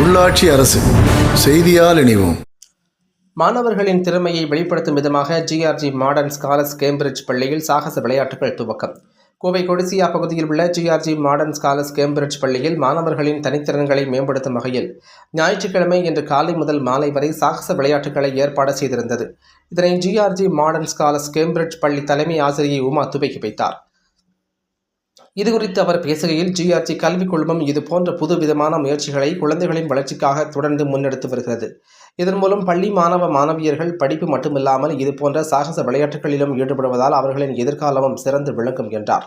உள்ளாட்சி அரசு செய்தியால் இணைவோம். மாணவர்களின் திறமையை வெளிப்படுத்தும் விதமாக ஜிஆர்ஜி மாடர்ன் ஸ்காலர்ஸ் கேம்பிரிட்ஜ் பள்ளியில் சாகச விளையாட்டுகள் துவக்கம். கோவை கொடிசியா பகுதியில் உள்ள ஜிஆர்ஜி மாடர்ன் ஸ்காலர்ஸ் கேம்பிரிட்ஜ் பள்ளியில் மாணவர்களின் தனித்திறன்களை மேம்படுத்தும் வகையில் ஞாயிற்றுக்கிழமை இன்று காலை முதல் மாலை வரை சாகச விளையாட்டுகளை ஏற்பாடு செய்திருந்தது. இதனை ஜிஆர்ஜி மாடர்ன் ஸ்காலர்ஸ் கேம்பிரிட்ஜ் பள்ளி தலைமை ஆசிரியை உமா துவக்கி வைத்தார். இதுகுறித்து அவர் பேசுகையில் ஜிஆர்ஜி கல்விக் குழுமம் இதுபோன்ற புது விதமான முயற்சிகளை குழந்தைகளின் வளர்ச்சிக்காக தொடர்ந்து முன்னெடுத்து வருகிறது. இதன் மூலம் பள்ளி மாணவ மாணவியர்கள் படிப்பு மட்டுமில்லாமல் இதுபோன்ற சாகச விளையாட்டுகளிலும் ஈடுபடுவதால் அவர்களின் எதிர்காலமும் சிறந்து விளங்கும் என்றார்.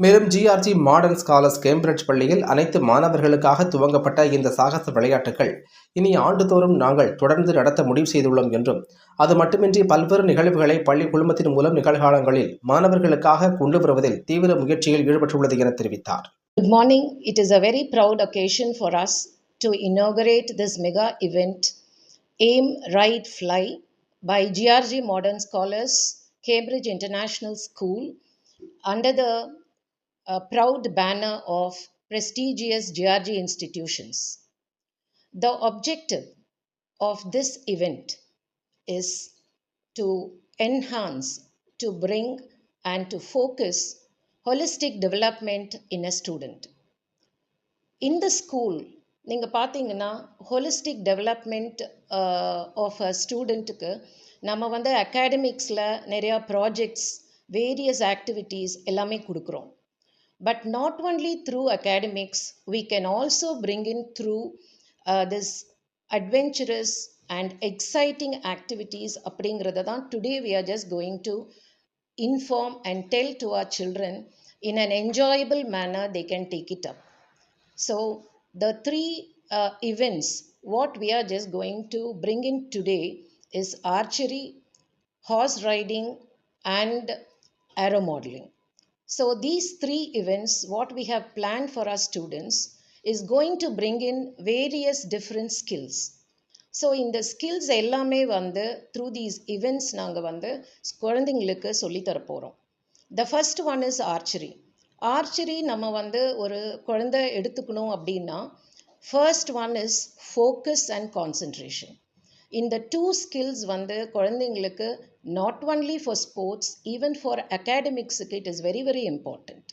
மேலும் ஜிஆர்ஜி மாடர்ன் ஸ்காலர்ஸ் கேம்பிரிட்ஜ் பள்ளியில் அனைத்து மாணவர்களுக்காக துவங்கப்பட்ட இந்த சாகச விளையாட்டுகள் இனி ஆண்டுதோறும் நாங்கள் தொடர்ந்து நடத்த முடிவு செய்துள்ளோம் என்றும் அது மட்டுமின்றி பல்வேறு நிகழ்வுகளை பள்ளி குழுமத்தின் மூலம் நிகழ்காலங்களில் மாணவர்களுக்காக கொண்டு வருவதில் தீவிர முயற்சியில் ஈடுபட்டுள்ளது என தெரிவித்தார் Good morning. It is a very proud occasion for us to inaugurate this mega event, Aim, Ride, Fly, by GRG Modern Scholars, Cambridge International School, under the a proud banner of prestigious GRG institutions. The objective of this event is to enhance, to bring, and to focus holistic development in a student. In the school, நீங்கள் பார்த்தீங்கன்னா holistic development of a ஸ்டூடெண்ட்டுக்கு நம்ம வந்து அகாடமிக்ஸில் நிறையா projects various activities எல்லாமே கொடுக்குறோம் but not only through academics we can also bring in through this adventurous and exciting activities அப்படிங்கிறத தான் today we are just going to inform and tell to our children in an enjoyable manner they can take it up so the three uh, events what we are just going to bring in today is archery horse riding and aero modeling so these three events what we have planned for our students is going to bring in various different skills. So இந்த skills எல்லாமே வந்து through these events நாங்கள் வந்து குழந்தைங்களுக்கு சொல்லித்தர போகிறோம் the first one is archery archery நம்ம வந்து ஒரு குழந்தை எடுத்துக்கணும் அப்படின்னா first one is focus and concentration இந்த டூ ஸ்கில்ஸ் வந்து குழந்தைங்களுக்கு not only for sports even for அகாடமிக்ஸுக்கு it is very very important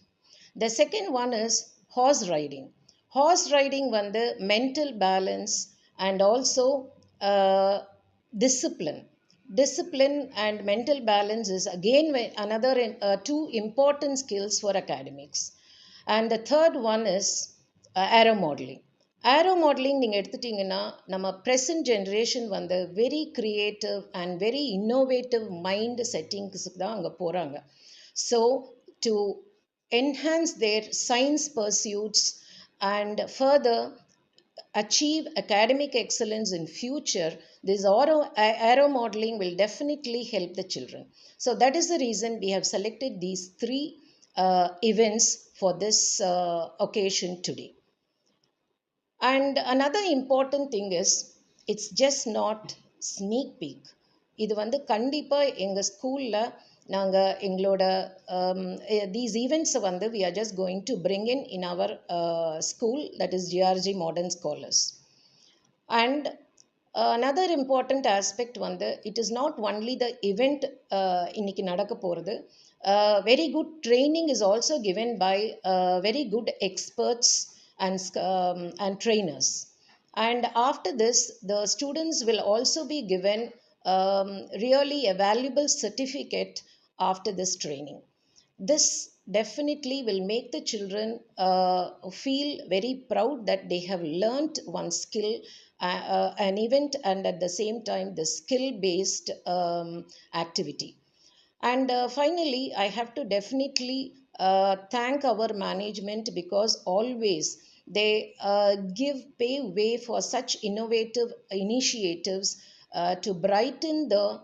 the second one is horse riding horse riding வந்து mental balance and also uh, discipline discipline and mental balance is again ve- another uh, two important skills for academics and the third one is uh, aero modeling aero modeling நீங்கள் எடுத்துட்டிங்கன்னா நம்ம present generation வந்து very creative and very innovative mind செட்டிங்ஸுக்கு தான் அங்கே போகிறாங்க so to enhance their science pursuits and further achieve academic excellence in future this aero, aero modeling will definitely help the children so that is the reason we have selected these three uh, events for this uh, occasion today And another important thing is it's just not sneak peek. இது வந்து கண்டிப்பாக எங்கள் ஸ்கூலில் நாங்கள் எங்களோட um, eh, these ஈவெண்ட்ஸை வந்து we are just going to bring in in our school that is GRG modern scholars and another important aspect வந்து it is not only the event இன்னைக்கு நடக்க போகிறது very good training is also given by very good experts and, um, and trainers. And after this, the students will also be given um, really a valuable certificate after this training. This definitely will make the children uh, feel very proud that they have learnt one skill, uh, uh an event, and at the same time the skill based um, activity. And uh, finally, I have to definitely uh, thank our management because always they uh, give pay way for such innovative initiatives uh, to brighten the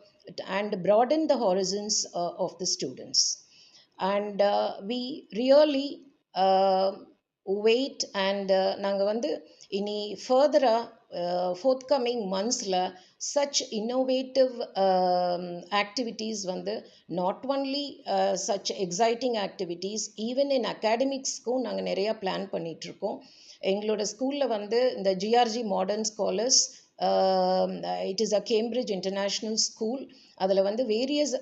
and broaden the horizons uh, of the students. And uh, we really wait and நாங்கள் வந்து இனி ஃபர்தராக forthcoming மந்த்ஸில் such innovative activities வந்து not only such exciting activities even in அகாடமிக்ஸ்க்கும் நாங்கள் நிறையா plan பண்ணிகிட்ருக்கோம் எங்களோட ஸ்கூலில் வந்து இந்த GRG modern scholars it is a Cambridge international school அதில் வந்து various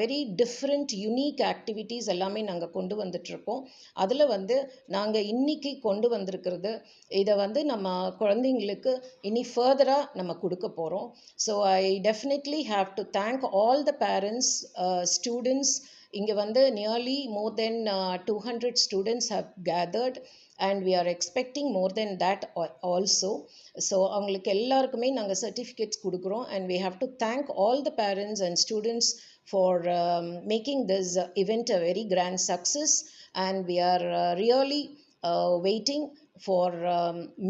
very different unique activities எல்லாமே நாங்கள் கொண்டு வந்துட்ருக்கோம் அதில் வந்து நாங்கள் இன்னைக்கு கொண்டு வந்திருக்கிறது இதை வந்து நம்ம குழந்தைங்களுக்கு இனி ஃபர்தராக நம்ம கொடுக்க போகிறோம் so I definitely have to thank all the parents students இங்கே வந்து nearly more than two hundred students have gathered and we are expecting more than that also so அவங்களுக்கு எல்லாருக்குமே நாங்கள் சர்டிஃபிகேட்ஸ் கொடுக்குறோம் and we have to thank all the parents and students for making this event a very grand success and we are really waiting for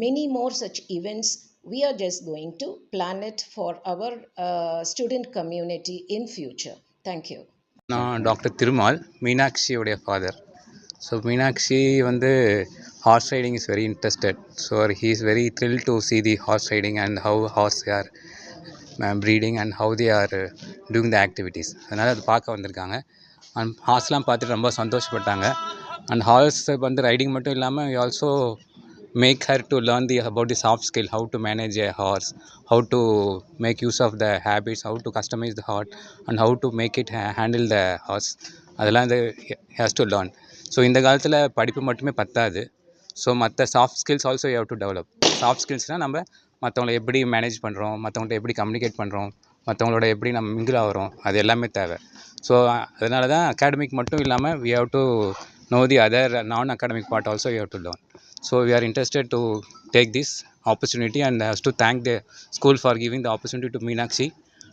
many more such events we are just going to plan for our student community in community in future. நான் doctor Thirumal மீனாட்சியோடைய father so Meenakshi வந்து horse riding is very interested so he is very thrill to see the horse riding and how horse are breeding and how they are doing the activities அதனால் அது பார்க்க வந்திருக்காங்க. And ஹார்ஸ்லாம் பார்த்துட்டு ரொம்ப சந்தோஷப்பட்டாங்க. And hours வந்து riding மட்டும் இல்லாமல் also make her to learn the about the soft skill how to manage a horse how to make use of the habits how to customize the hard and how to make it handle the horse அதெல்லாம் இது has to learn so இந்த காலத்தில் படிப்பு மட்டுமே பத்தாது. So மற்ற soft skills also you have to develop soft ஸ்கில்ஸ்னால் நம்ம மற்றவங்கள எப்படி மேனேஜ் பண்ணுறோம் மற்றவங்கள்ட்ட எப்படி கம்யூனிகேட் பண்ணுறோம் மற்றவங்களோட எப்படி நம்ம மிங்கிள் ஆகிறோம் அது எல்லாமே தேவை ஸோ அதனால தான் அகாடமிக் மட்டும் இல்லாமல் we have to know the other non academic part also you have to learn so we are interested to take this opportunity and has to thank the school for giving the opportunity to Meenakshi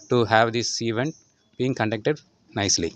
to have this event being conducted nicely